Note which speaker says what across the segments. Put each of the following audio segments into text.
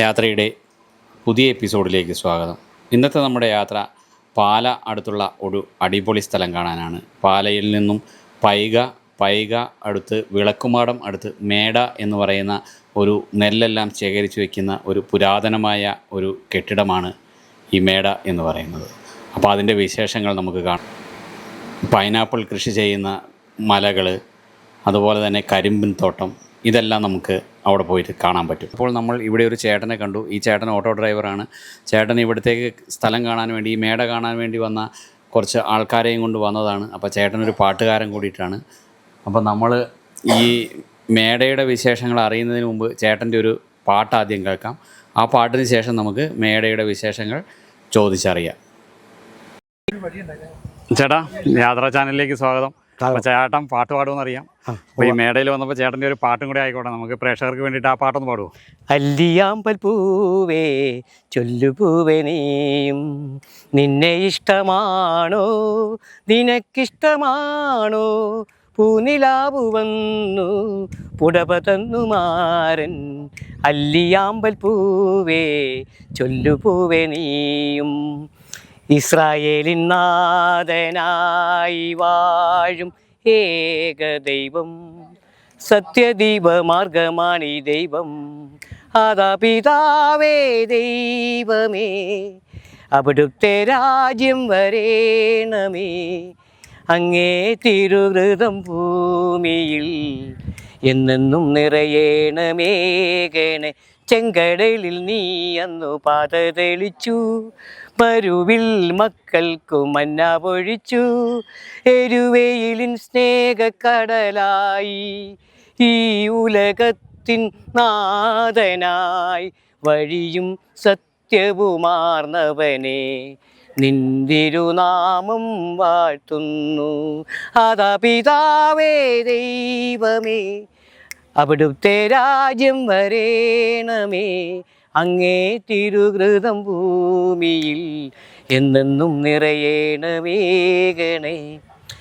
Speaker 1: യാത്രയുടെ പുതിയ എപ്പിസോഡിലേക്ക് സ്വാഗതം. ഇന്നത്തെ നമ്മുടെ യാത്ര പാല അടുത്തുള്ള ഒരു അടിപൊളി സ്ഥലം കാണാനാണ്. പാലയിൽ നിന്നും പൈക പൈക അടുത്ത് വിളക്കുമാടം അടുത്ത് മേട എന്ന് പറയുന്ന ഒരു നെല്ലെല്ലാം ശേഖരിച്ചു വയ്ക്കുന്ന ഒരു പുരാതനമായ ഒരു കെട്ടിടമാണ് ഈ മേട എന്ന് പറയുന്നത്. അപ്പോൾ അതിന്റെ വിശേഷങ്ങൾ നമുക്ക് കാണാം. പൈനാപ്പിൾ കൃഷി ചെയ്യുന്ന മലകൾ അതുപോലെ തന്നെ കരിമ്പിൻ തോട്ടം ഇതെല്ലാം നമുക്ക് അവിടെ പോയിട്ട് കാണാൻ പറ്റും. അപ്പോൾ നമ്മൾ ഇവിടെ ഒരു ചേട്ടനെ കണ്ടു. ഈ ചേട്ടൻ ഓട്ടോ ഡ്രൈവറാണ്. ചേട്ടൻ ഇവിടത്തേക്ക് സ്ഥലം കാണാൻ വേണ്ടി ഈ മേട കാണാൻ വേണ്ടി വന്ന കുറച്ച് ആൾക്കാരെയും കൊണ്ട് വന്നതാണ്. അപ്പോൾ ചേട്ടനൊരു പാട്ടുകാരൻ കൂടിയിട്ടാണ്. അപ്പോൾ നമ്മൾ ഈ മേടയുടെ വിശേഷങ്ങൾ അറിയുന്നതിന് മുമ്പ് ചേട്ടന്റെ ഒരു പാട്ട് ആദ്യം കേൾക്കാം. ആ പാട്ടിന് ശേഷം നമുക്ക് മേടയുടെ വിശേഷങ്ങൾ ചോദിച്ചറിയാം. ചേട്ടാ യാത്രാ ചാനലിലേക്ക് സ്വാഗതം. അപ്പോൾ ചേട്ടൻ പാട്ട് പാടുമെന്ന് അറിയാം അപ്പോൾ ഈ മേടയിൽ വന്നപ്പോൾ ചേട്ടന്റെ ഒരു പാട്ടും കൂടി ആയിക്കോട്ടെ നമുക്ക് പ്രേക്ഷകർക്ക് വേണ്ടിയിട്ട് ആ പാട്ടൊന്ന് പാടുമോ
Speaker 2: അല്ലിയാമ്പൽ പൂവേ ചൊല്ലുപൂവേ നീയും. നിന്നെ ഇഷ്ടമാണോ? നിനക്കിഷ്ടമാണോ? പൂനിലാവു വന്നു പുടപ തന്നു മാരൻ. അല്ലിയാമ്പൽ പൂവേ ചൊല്ലുപൂവേ നീയും. ഇസ്രായേലിൻ നാഥനായി വാഴും ഏകദൈവം ഈ ദൈവം. അതാ പിതാവേ ദൈവമേ അവിടുത്തെ രാജ്യം വരേണമേ. അങ്ങേ തിരുഹൃതം ഭൂമിയിൽ എന്നെന്നും നിറയേണമേകണേ ചെങ്കടലിൽ നീ അന്നു പാത തെളിച്ചു. മരുവിൽ മക്കൾക്കു മന്ന പൊഴിച്ചു. എരുവയിലിൻ സ്നേഹക്കടലായി. ഈ ഉലകത്തിൻ നാഥനായി വഴിയും സത്യവുമാർന്നവനെ നിന്തിരുനാമം വാഴ്ത്തുന്നു. അതാ പിതാവേ ദൈവമേ അവിടുത്തെ രാജ്യം വരേണമേ. അങ്ങേ തിരുഹൃതം ഭൂമിയിൽ എന്നെന്നും നിറയേണ വേഗണേ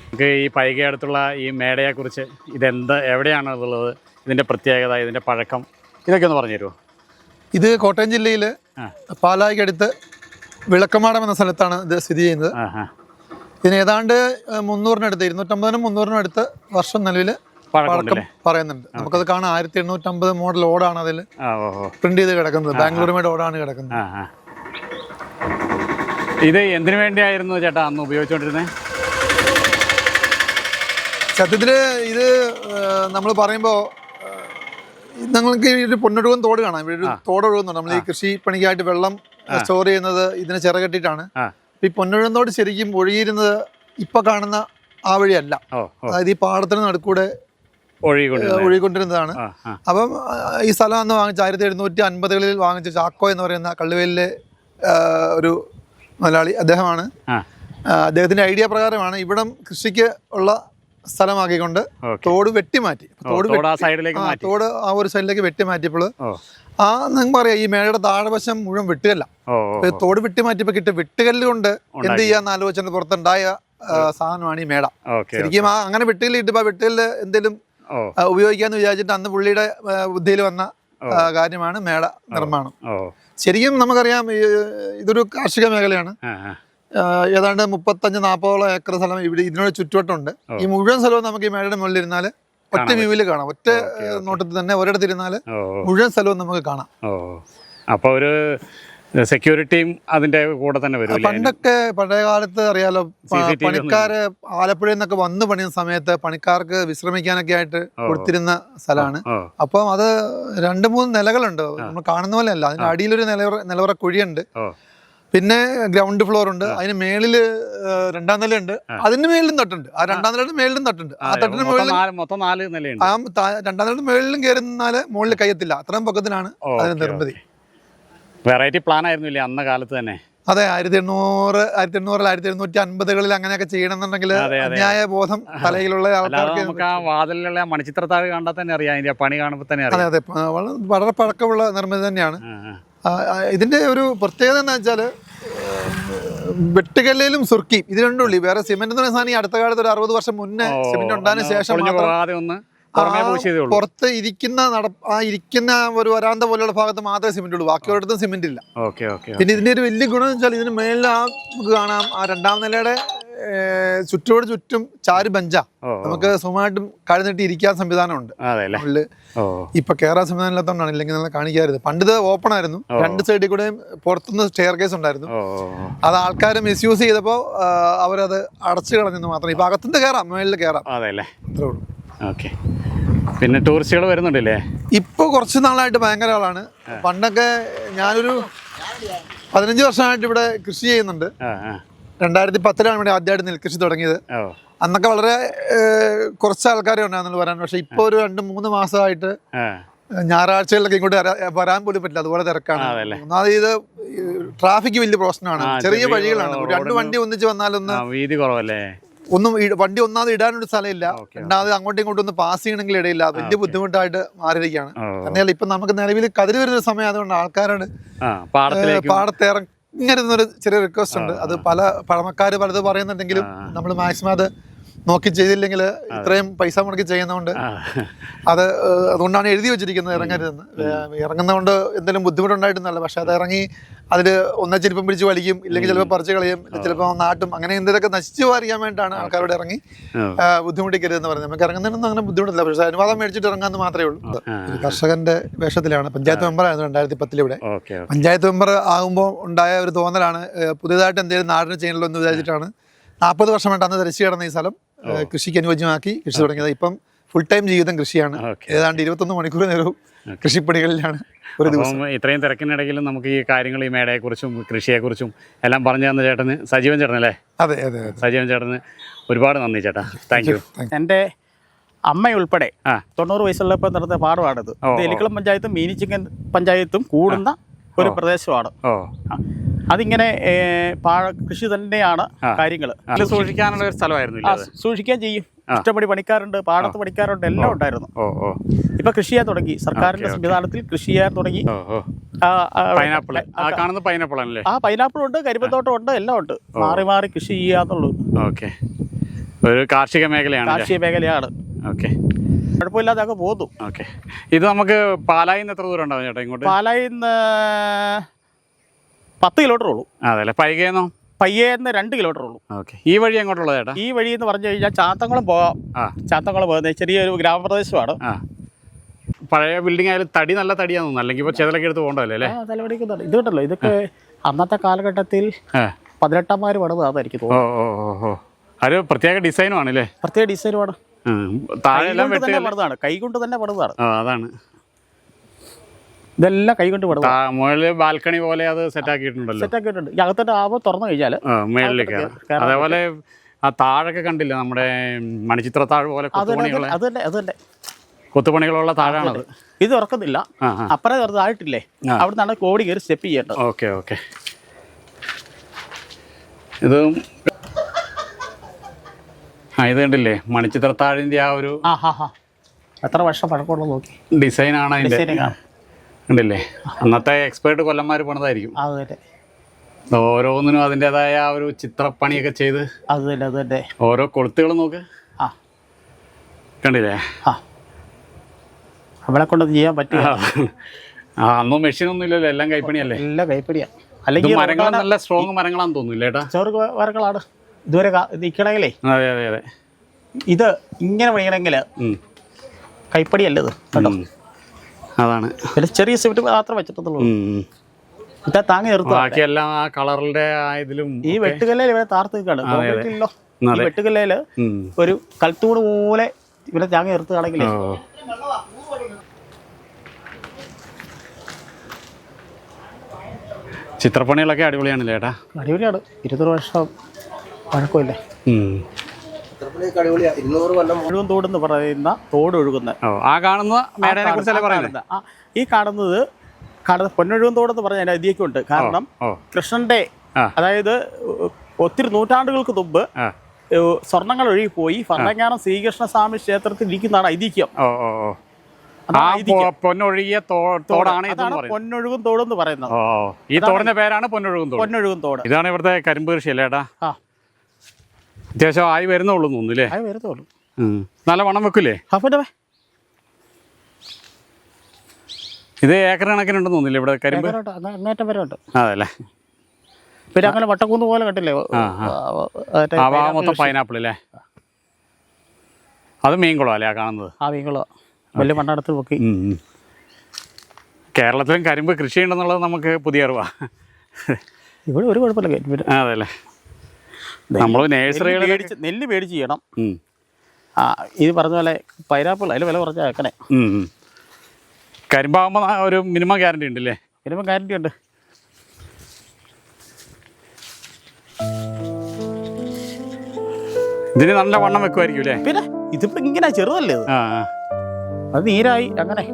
Speaker 1: നമുക്ക് ഈ പൈക അടുത്തുള്ള ഈ മേടയെക്കുറിച്ച് ഇതെന്ത് എവിടെയാണ് ഉള്ളത്? ഇതിന്റെ പ്രത്യേകത ഇതിന്റെ പഴക്കം ഇതൊക്കെ ഒന്ന് പറഞ്ഞു തരുമോ
Speaker 3: ഇത് കോട്ടയം ജില്ലയിൽ. പാലായിക്കടുത്ത് വിളക്കമാടം എന്ന സ്ഥലത്താണ് ഇത് സ്ഥിതി ചെയ്യുന്നത്. ഇതിന് ഏതാണ്ട് മുന്നൂറിനടുത്ത് ഇരുന്നൂറ്റമ്പതിനും മുന്നൂറിനും അടുത്ത് വർഷം നിലവിൽ പഴക്കം പറയുന്നുണ്ട്. നമുക്കത് കാണാം. ആയിരത്തി എണ്ണൂറ്റമ്പത് മോഡൽ ഓടാണ് അതിൽ പ്രിന്റ് ചെയ്ത് കിടക്കുന്നത്. ബാംഗ്ലൂരുമായിട്ട് ഓടാണ് കിടക്കുന്നത്.
Speaker 1: ഇത് എന്തിനു വേണ്ടിയായിരുന്നു ചേട്ടാ അന്ന് ഉപയോഗിച്ചുകൊണ്ടിരുന്നത്
Speaker 3: സത്യത്തിൽ ഇത് നമ്മൾ പറയുമ്പോൾ നിങ്ങൾക്ക് ഈ ഒരു പൊന്നൊഴുകും തോട് കാണാം. ഇവിടെ ഒരു തോടൊഴുകുന്നുണ്ട് നമ്മൾ ഈ കൃഷി പണിക്കായിട്ട് വെള്ളം സ്റ്റോർ ചെയ്യുന്നത് ഇതിനെ ചിറകെട്ടിട്ടാണ് ഈ പൊന്നൊഴുകുന്നതോട് ശരിക്കും ഒഴുകിയിരുന്നത് ഇപ്പൊ കാണുന്ന ആ വഴിയല്ല. അതായത് ഈ പാടത്തിന് നടുക്കൂടെ ഒഴുകിക്കൊണ്ടിരുന്നതാണ്. അപ്പം ഈ സ്ഥലം അന്ന് വാങ്ങിച്ച ആയിരത്തി എഴുന്നൂറ്റി അൻപതുകളിൽ വാങ്ങിച്ച ചാക്കോ എന്ന് പറയുന്ന കള്ളുവേലിലെ ഒരു മലയാളി അദ്ദേഹമാണ്. അദ്ദേഹത്തിന്റെ ഐഡിയ പ്രകാരമാണ് ഇവിടം കൃഷിക്ക് ഉള്ള സ്ഥലമാക്കിക്കൊണ്ട് തോട് വെട്ടിമാറ്റി തോട്
Speaker 1: തോട് ആ
Speaker 3: ഒരു സൈഡിലേക്ക് വെട്ടിമാറ്റിയപ്പോൾ ആ നിങ്ങൾ പറയാം ഈ മേളയുടെ താഴെവശം മുഴുവൻ വെട്ടുകല്ല. തോട് വെട്ടിമാറ്റിയപ്പോൾ കിട്ടിയ വെട്ടുകല്ല് കൊണ്ട് എന്ത് ചെയ്യാന്ന് ആലോചിച്ചിട്ട് പുറത്തുണ്ടായ സാധനമാണ് ഈ മേട ശരിക്കും ആ അങ്ങനെ വെട്ടുകല്ല് കിട്ടുമ്പോൾ വെട്ടുകല്ല് എന്തെങ്കിലും ഉപയോഗിക്കാന്ന് വിചാരിച്ചിട്ട് അന്ന് പുള്ളിയുടെ ബുദ്ധിയിൽ വന്ന കാര്യമാണ് മേള നിർമ്മാണം. ശരിക്കും നമുക്കറിയാം ഇതൊരു കാർഷിക മേഖലയാണ്. ഏതാണ്ട് മുപ്പത്തഞ്ച് നാൽപ്പതോളം ഏക്കർ സ്ഥലം ഇവിടെ ഇതിനോട് ചുറ്റുവട്ടമുണ്ട് ഈ മുഴുവൻ സ്ഥലവും നമുക്ക് ഈ മേടയുടെ മുകളിൽ ഇരുന്നാൽ ഒറ്റ വ്യൂവിൽ കാണാം. ഒറ്റ. നോട്ടത്തിൽ തന്നെ
Speaker 1: ഒരിടത്തിരുന്നാൽ
Speaker 3: മുഴുവൻ സ്ഥലവും നമുക്ക് കാണാം.
Speaker 1: അപ്പൊ അപ്പോൾ ഒരു സെക്യൂരിറ്റിയും അതിന്റെ കൂടെ തന്നെ വരും
Speaker 3: പണ്ടൊക്കെ പഴയ കാലത്ത് അറിയാലോ പണിക്കാര് ആലപ്പുഴയിൽ നിന്നൊക്കെ വന്ന് പണിയുന്ന സമയത്ത് പണിക്കാർക്ക് വിശ്രമിക്കാനൊക്കെ ആയിട്ട്. കൊടുത്തിരുന്ന സ്ഥലമാണ്. അപ്പം അത് രണ്ട് മൂന്ന് നിലകളുണ്ട്. നമ്മൾ കാണുന്ന പോലെ അല്ല. അതിന്റെ അടിയിലൊരു നിലവറ നിലവറ കുഴിയുണ്ട്. പിന്നെ ഗ്രൗണ്ട് ഫ്ലോർ ഉണ്ട് അതിന് മേളിൽ രണ്ടാം നിലയുണ്ട്. അതിന് മേളിലും തട്ടുണ്ട്. ആ രണ്ടാം നിലയുടെ മേളിലും തട്ടുണ്ട്. ആ തട്ടിന്
Speaker 1: മുകളിൽ മൊത്തം നാല് നിലയുണ്ട്.
Speaker 3: ആ രണ്ടാം നിലയുടെ മേളിലും കയറുന്നാൽ മുകളിൽ കയ്യത്തില്ല. അത്രയും
Speaker 1: പൊക്കത്തിലാണ്
Speaker 3: അതിന് നിർമ്മിതി.
Speaker 1: വെറൈറ്റി പ്ലാൻ ആയിരുന്നു ഇല്ലേ അന്ന കാലത്ത് തന്നെ?
Speaker 3: അതെ ആയിരത്തി എണ്ണൂറ് ആയിരത്തി എണ്ണൂറിൽ ആയിരത്തി എണ്ണൂറ്റി അൻപതുകളിൽ അങ്ങനെയൊക്കെ ചെയ്യണമെന്നുണ്ടെങ്കിൽ. അന്യായ ബോധം തലയിലുള്ള ആൾക്കാർക്ക്
Speaker 1: നമുക്ക് ആ വാതിലുള്ള മണിച്ചിത്രത്താഴ് കണ്ടാൽ തന്നെ അറിയാം അതിന്റെ പണി കാണുമ്പോൾ തന്നെ
Speaker 3: അതെ അതെ. വളരെ പഴക്കമുള്ള നിർമ്മിതി തന്നെയാണ്. ഇതിന്റെ ഒരു പ്രത്യേകത എന്താ വെച്ചാൽ വെട്ടുകല്ലിലും സുർക്കി ഇത് രണ്ടുള്ളി വേറെ സിമെന്റ് എന്ന് പറയുന്ന സാധനം ഈ അടുത്ത കാലത്ത് ഒരു അറുപത് വർഷം മുന്നേ സിമെന്റ് ഉണ്ടായതിനു ശേഷം മാത്രം പുറത്ത് ഇരിക്കുന്ന നട ആ ഇരിക്കുന്ന ഒരു വരാന്ത പോലെയുള്ള ഭാഗത്ത് മാത്രമേ സിമെന്റ് ഉള്ളൂ. ബാക്കി ഒരിടത്തും സിമെന്റ് ഇല്ല പിന്നെ ഇതിന്റെ ഒരു വലിയ ഗുണം എന്ന് വെച്ചാൽ ഇതിന് മേളിൽ ആ നമുക്ക് കാണാം ആ രണ്ടാം നിലയുടെ ചുറ്റോട് ചുറ്റും ചാരു ബഞ്ചാ. നമുക്ക് സുഖമായിട്ടും കഴുന്നിട്ട് ഇരിക്കാൻ സംവിധാനമുണ്ട്.
Speaker 1: ഓ.
Speaker 3: ഇപ്പൊ കേറാൻ സംവിധാനം ഇല്ലാത്തതുകൊണ്ടാണ് ഇല്ലെങ്കിൽ നമ്മൾ കാണിക്കാറുണ്ട് പണ്ട് ഇത് ഓപ്പൺ ആയിരുന്നു. രണ്ട് സൈഡിൽ കൂടെ പുറത്തുനിന്ന് സ്റ്റെയർ കേസ് ഉണ്ടായിരുന്നു. അത് ആൾക്കാർ മിസ്യൂസ് ചെയ്തപ്പോൾ അവരത് അടച്ചു കളഞ്ഞെന്ന് മാത്രം. ഇപ്പൊ അകത്തുനിന്ന് കയറാം മേളിൽ കയറാം
Speaker 1: അല്ലേ?
Speaker 3: അത്രേ ഉള്ളൂ.
Speaker 1: ഓക്കെ. പിന്നെ ടൂറിസ്റ്റുകൾ വരുന്നുണ്ടല്ലേ?
Speaker 3: ഇപ്പൊ കുറച്ച് നാളായിട്ട് ഭയങ്കര ആളാണ്. പണ്ടൊക്കെ ഞാനൊരു പതിനഞ്ച് വർഷമായിട്ട് ഇവിടെ കൃഷി ചെയ്യുന്നുണ്ട്. രണ്ടായിരത്തി പത്തിലാണ് ഇവിടെ ആദ്യമായിട്ട് നെൽകൃഷി തുടങ്ങിയത്. അന്നൊക്കെ വളരെ കുറച്ച് ആൾക്കാരെ ഉണ്ടായിരുന്നു വരാൻ. പക്ഷെ ഇപ്പോൾ ഒരു രണ്ട് മൂന്ന് മാസമായിട്ട് ഞായറാഴ്ചകളിലൊക്കെ ഇങ്ങോട്ട് വരാ- വരാൻ പോലും പറ്റില്ല. അതുപോലെ തിരക്കാണ്? ഒന്നാമത് ഇത് ട്രാഫിക് വലിയ പ്രശ്നമാണ്. ചെറിയ വഴികളാണ്. രണ്ട് വണ്ടി ഒന്നിച്ച് വന്നാലൊന്ന്
Speaker 1: വീതി കുറവല്ലേ?
Speaker 3: ഒന്നും വണ്ടി ഒന്നാമത് ഇടാനൊരു സ്ഥലമില്ല. രണ്ടാമത് അങ്ങോട്ടും ഇങ്ങോട്ടും ഒന്ന് പാസ് ചെയ്യണമെങ്കിൽ ഇടയില്ല. വലിയ ബുദ്ധിമുട്ടായിട്ട് മാറിയിരിക്കുകയാണ്. തന്നെയല്ല ഇപ്പൊ നമുക്ക് നിലവിൽ കതിരി വരുന്ന സമയം അതുകൊണ്ട് ആൾക്കാരാണ്
Speaker 1: ആ
Speaker 3: ഇങ്ങനെ ചെറിയ റിക്വസ്റ്റ് ഉണ്ട്. അത് പല പഴമക്കാർ പലത് പറയുന്നുണ്ടെങ്കിലും നമ്മൾ മാക്സിമം അത് നോക്കി ചെയ്തില്ലെങ്കിൽ ഇത്രയും പൈസ മുടക്കി ചെയ്യുന്നതുകൊണ്ട് അത് അതുകൊണ്ടാണ് എഴുതി വെച്ചിരിക്കുന്നത് ഇറങ്ങരുതെന്ന്. ഇറങ്ങുന്നതുകൊണ്ട് എന്തെങ്കിലും ബുദ്ധിമുട്ടുണ്ടായിട്ടൊന്നല്ല പക്ഷെ അത് ഇറങ്ങി അതിൽ ഒന്ന ചെരുപ്പം പിടിച്ച് വലിക്കും ഇല്ലെങ്കിൽ ചിലപ്പോൾ പറിച്ച് കളയും ചിലപ്പോൾ നാട്ടും അങ്ങനെ എന്തെങ്കിലുമൊക്കെ നശിച്ചു അറിയാൻ വേണ്ടിയിട്ടാണ് ആൾക്കാരോട് ഇറങ്ങി
Speaker 1: ബുദ്ധിമുട്ടിക്കരുത്
Speaker 3: എന്ന് ബുദ്ധിമുട്ടിക്കരുതെന്ന് പറയുന്നത് നമുക്ക് ഇറങ്ങുന്നതിനൊന്നും അങ്ങനെ ബുദ്ധിമുട്ടില്ല. പക്ഷേ അനുവാദം മേടിച്ചിട്ട് ഇറങ്ങാമെന്ന് മാത്രമേ ഉള്ളൂ. ഒരു കർഷകന്റെ വേഷത്തിലാണ്. പഞ്ചായത്ത് മെമ്പറായിരുന്നു രണ്ടായിരത്തി പത്തിലിവിടെ പഞ്ചായത്ത് മെമ്പർ ആകുമ്പോൾ ഉണ്ടായ ഒരു തോന്നലാണ് പുതിയതായിട്ട് എന്തെങ്കിലും നാടിന് ചെയ്യണമല്ലോ എന്ന് വിചാരിച്ചിട്ടാണ്. നാൽപ്പത് വർഷമായിട്ട് അന്ന് ധരിച്ചു കിടന്ന ഈ സ്ഥലം. കൃഷിക്ക് അനുയോജ്യമാക്കി കൃഷി തുടങ്ങിയത്. ഇപ്പം ഫുൾ ടൈം ജീവിതം കൃഷിയാണ്. ഏതാണ്ട് ഇരുപത്തൊന്ന് മണിക്കൂർ നേരവും കൃഷിപ്പണികളിലാണ് ഒരു ദിവസം.
Speaker 1: ഇത്രയും തിരക്കിനിടയിലും നമുക്ക് ഈ കാര്യങ്ങൾ ഈ മേടയെക്കുറിച്ചും കൃഷിയെക്കുറിച്ചും എല്ലാം പറഞ്ഞു തന്ന ചേട്ടന് സജീവൻ ചേട്ടനല്ലേ
Speaker 3: അതെ അതെ അതെ.
Speaker 1: സജീവൻ ചേട്ടന് ഒരുപാട് നന്ദി ചേട്ടാ. താങ്ക് യു
Speaker 4: എന്റെ അമ്മയുൾപ്പെടെ
Speaker 1: ആ.
Speaker 4: തൊണ്ണൂറ് വയസ്സുള്ളപ്പോൾ നടന്ന പാടമാണിത്. എലിക്കുളം പഞ്ചായത്തും മീനിച്ചിങ്ങൻ പഞ്ചായത്തും കൂടുന്ന ഒരു പ്രദേശമാണ്.
Speaker 1: ഓ.
Speaker 4: അതിങ്ങനെ പാഴ കൃഷി തന്നെയാണ് കാര്യങ്ങൾ
Speaker 1: സൂക്ഷിക്കാനുള്ള ഒരു സ്ഥലമായിരുന്നു
Speaker 4: സൂക്ഷിക്കാൻ ചെയ്യും.
Speaker 1: ഇഷ്ടപ്പെടി
Speaker 4: ഇഷ്ടംപടി പണിക്കാരുണ്ട് പാടത്ത് പണിക്കാരുണ്ട് എല്ലാം ഉണ്ടായിരുന്നു.
Speaker 1: ഓ ഓ.
Speaker 4: ഇപ്പൊ കൃഷി ചെയ്യാൻ തുടങ്ങി. സർക്കാരിന്റെ. സംവിധാനത്തിൽ കൃഷി ചെയ്യാൻ തുടങ്ങി.
Speaker 1: പൈനാപ്പിൾ ആ കാണുന്ന പൈനാപ്പിൾ ആണല്ലേ
Speaker 4: ആ പൈനാപ്പിൾ ഉണ്ട് കരിമ്പത്തോട്ടം ഉണ്ട് എല്ലാം ഉണ്ട്. മാറി മാറി കൃഷി ചെയ്യാന്നുള്ളൂ
Speaker 1: ഓക്കെ. ഒരു കാർഷിക മേഖലയാണ്
Speaker 4: കാർഷിക മേഖലയാണ്.
Speaker 1: ഓക്കെ.
Speaker 4: കുഴപ്പമില്ലാതെ അങ്ങ് പോകുന്നു
Speaker 1: ഓക്കെ. ഇത് നമുക്ക് പാലായിന്ന് എത്ര ദൂരം ഉണ്ടാവും ചേട്ടാ ഇങ്ങോട്ട്?
Speaker 4: പാലായിൽ നിന്ന് പത്ത് കിലോമീറ്റർ ഉള്ളൂ.
Speaker 1: അതെ അല്ലേ പൈകയെന്നോ
Speaker 4: പയ്യേന്ന് രണ്ട് കിലോമീറ്റർ ഉള്ളൂ.
Speaker 1: ഓക്കെ. ഈ വഴി എങ്ങോട്ടുള്ളത് ചേട്ടാ?
Speaker 4: ഈ വഴി എന്ന് പറഞ്ഞു കഴിഞ്ഞാൽ ചാത്തങ്കുളം പോകാം
Speaker 1: ആ.
Speaker 4: ചാത്തങ്കുളം പോകുന്നത് ചെറിയൊരു ഗ്രാമപ്രദേശമാണ്.
Speaker 1: പഴയ ബിൽഡിംഗ് ആയാലും തടി നല്ല തടിയാന്ന് തോന്നുന്നു. അല്ലെങ്കിൽ ഇപ്പോൾ ചെതലൊക്കെ എടുത്ത് പോകണ്ടല്ലേ അല്ലേ?
Speaker 4: തലവടിക്കുന്നുണ്ട് ഇത് കണ്ടല്ലോ ഇതൊക്കെ അന്നത്തെ കാലഘട്ടത്തിൽ പതിനെട്ടന്മാർ പണിതാന്ന് എനിക്ക്
Speaker 1: ഓ
Speaker 4: തോന്നുന്നു.
Speaker 1: ഒരു പ്രത്യേക ഡിസൈനും ആണല്ലേ?
Speaker 4: പ്രത്യേക ഡിസൈനുമാണ്
Speaker 1: താഴെ എല്ലാം
Speaker 4: കൈകൊണ്ട് തന്നെ
Speaker 1: വെട്ടുകല്ലേ
Speaker 4: പണിതാണ് കൈകൊണ്ട് തന്നെ പണിതാണ്
Speaker 1: അതാണ്.
Speaker 4: ഇതെല്ലാം കൈകൊണ്ട്
Speaker 1: മുകളിൽ ബാൽക്കണി പോലെ അത് സെറ്റ് ആക്കിയിട്ടുണ്ടല്ലോ.
Speaker 4: സെറ്റ് ആക്കിയിട്ടുണ്ട്. ഈ ആവുമ്പോൾ തുറന്നു കഴിഞ്ഞാൽ കയറാം.
Speaker 1: അതേപോലെ ആ താഴൊക്കെ കണ്ടില്ല നമ്മുടെ മണിച്ചിത്ര താഴ് പോലെ
Speaker 4: അതല്ലേ അതല്ലേ
Speaker 1: കൊത്തുപണികളുള്ള താഴാണത്.
Speaker 4: ഇത് ഉറക്കുന്നില്ല അപ്പറ
Speaker 1: ആ.
Speaker 4: അവിടെ നിന്നാണ് കോടി കയറി സ്റ്റെപ്പ് ചെയ്യേണ്ടത്.
Speaker 1: Okay okay. ഇത് ആ ഇത് കണ്ടില്ലേ? മണിച്ചിത്ര താഴിന്റെ ആ ഒരു
Speaker 4: എത്ര വർഷം പഴക്കമുള്ളത് നോക്കി.
Speaker 1: ഡിസൈനാണ്
Speaker 4: അതിന്റെ.
Speaker 1: കണ്ടില്ലേ അന്നത്തെ എക്സ്പേർട്ട് കൊല്ലന്മാർ പണിതായിരിക്കും.
Speaker 4: അത്
Speaker 1: ഓരോന്നിനും അതിന്റെതായ ആ ഒരു ചിത്രപ്പണിയൊക്കെ ചെയ്ത്
Speaker 4: അത്
Speaker 1: ഓരോ കൊളുത്തുകൾ നോക്ക്.
Speaker 4: ആ.
Speaker 1: കണ്ടില്ലേ?
Speaker 4: ആ. അവളെ കൊണ്ട് ചെയ്യാൻ പറ്റില്ല.
Speaker 1: ആ. അന്നും മെഷീനൊന്നും ഇല്ലല്ലോ എല്ലാം കൈപ്പണിയല്ലേ?
Speaker 4: എല്ലാം
Speaker 1: കൈപ്പണിയാ.
Speaker 4: അല്ലെങ്കിൽ
Speaker 1: മരങ്ങൾ നല്ല സ്ട്രോങ് മരങ്ങളാന്ന് തോന്നുന്നു
Speaker 4: ചോറ് വരകളാണ്. ഇതുവരെ കാ- നിൽക്കണമെങ്കിലേ
Speaker 1: അതെ അതെ അതെ.
Speaker 4: ഇത് ഇങ്ങനെ പണിയണമെങ്കിൽ കൈപ്പടിയല്ലത് കേട്ടോ
Speaker 1: ഉം. അതാണ്.
Speaker 4: പിന്നെ ചെറിയ സിമെന്റ് മാത്രം വെച്ചിട്ടുള്ളൂ താങ്ങി നിർത്തുക
Speaker 1: ബാക്കിയെല്ലാം ആ കളറിന്റെ ആയതിലും
Speaker 4: ഈ വെട്ടുകല്ലേ ഇവിടെ താർത്ത് വെട്ടുകല്ലേൽ ഈ. ഒരു കൽത്തൂട് പോലെ ഇവിടെ താങ്ങി നിർത്തുകയാണെങ്കിൽ
Speaker 1: ചിത്രപ്പണികളൊക്കെ അടിപൊളിയാണല്ലേ ഏട്ടാ?
Speaker 4: അടിപൊളിയാണ്. ഇരുന്നൂറ് വർഷം പഴക്കമില്ലേ?
Speaker 1: ഉം.
Speaker 4: മുഴുവൻ തോടെന്ന് പറയുന്ന തോട് ഒഴുകുന്ന
Speaker 1: ആ കാണുന്ന മേടനെ കുറിച്ചല്ലേ പറയുന്നത്
Speaker 4: ആ, ഈ കാണുന്നത് കാണുന്ന പൊന്നൊഴുകും തോടെന്ന് പറഞ്ഞ അതിന്റെ ഐതിഹ്യമുണ്ട്. കാരണം കൃഷ്ണന്റെ അതായത് ഒത്തിരി നൂറ്റാണ്ടുകൾക്ക് മുമ്പ് സ്വർണങ്ങൾ ഒഴുകിപ്പോയി. ഭരണങ്ങാനം ശ്രീകൃഷ്ണ സ്വാമി ക്ഷേത്രത്തിൽ ഇരിക്കുന്നതാണ് ഐതിഹ്യം.
Speaker 1: പൊന്നൊഴുകിയ തോടാണ്
Speaker 4: പൊന്നൊഴുകും തോടെന്ന് പറയുന്നത്.
Speaker 1: ഈ തോടിന്റെ പേരാണ് പൊന്നൊഴുകും തോട്
Speaker 4: പൊന്നൊഴുകും തോട്
Speaker 1: ഇതാണ് ഇവിടുത്തെ കരിമ്പ് കൃഷി അല്ലേ ഏട്ടാ?
Speaker 4: ആ.
Speaker 1: അത്യാവശ്യം ആയി വരുന്നുള്ളൂ തോന്നുന്നില്ലേ
Speaker 4: ആയി വരത്തുള്ളൂ
Speaker 1: നല്ല വണം വെക്കൂലേ?
Speaker 4: ഹാഫിന്റെ
Speaker 1: ഇത് ഏക്കർ കണക്കിനുണ്ടെന്ന് തോന്നില്ല ഇവിടെ കരിമ്പ്?
Speaker 4: അങ്ങേറ്റം വരെ ഉണ്ട്.
Speaker 1: അതല്ലേ
Speaker 4: പിന്നെ അങ്ങനെ വട്ടക്കൂന്ന് പോലെ കട്ടില്ലേ
Speaker 1: ആ മൊത്തം പൈനാപ്പിൾ അല്ലേ? അത് മീൻകുളം അല്ലേ കാണുന്നത്?
Speaker 4: ആ മീൻകുളം വലിയ മണ്ണടത്ത് പൊക്കി.
Speaker 1: കേരളത്തിലും കരിമ്പ് കൃഷി ഉണ്ടെന്നുള്ളത് നമുക്ക് പുതിയ അറിവാ.
Speaker 4: ഇവിടെ ഒരു കുഴപ്പമില്ല.
Speaker 1: അതെ അതല്ലേ നമ്മൾ
Speaker 4: മേടിച്ച് നെല്ല് മേടിച്ച് ചെയ്യണം. ആ ഇത് പറഞ്ഞ പോലെ പൈനാപ്പിൾ അതിൽ വില കുറച്ച് വെക്കണേ.
Speaker 1: കരിമ്പാകുമ്പോൾ ഒരു മിനിമം ഗ്യാരണ്ടി ഉണ്ടല്ലേ?
Speaker 4: മിനിമം ഗ്യാരണ്ടി ഉണ്ട്.
Speaker 1: ഇതിന് നല്ല വണ്ണം വെക്കുമായിരിക്കും അല്ലേ?
Speaker 4: പിന്നെ ഇതിപ്പോ ഇങ്ങനെ ചെറുതല്ലേ. അത് നീരായി അങ്ങനെ.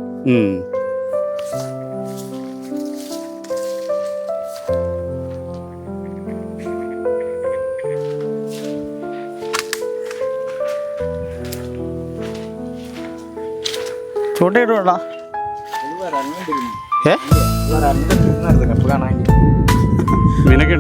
Speaker 4: ചൂണ്ടയിടുവാ ഏ?
Speaker 1: മീനൊക്കെ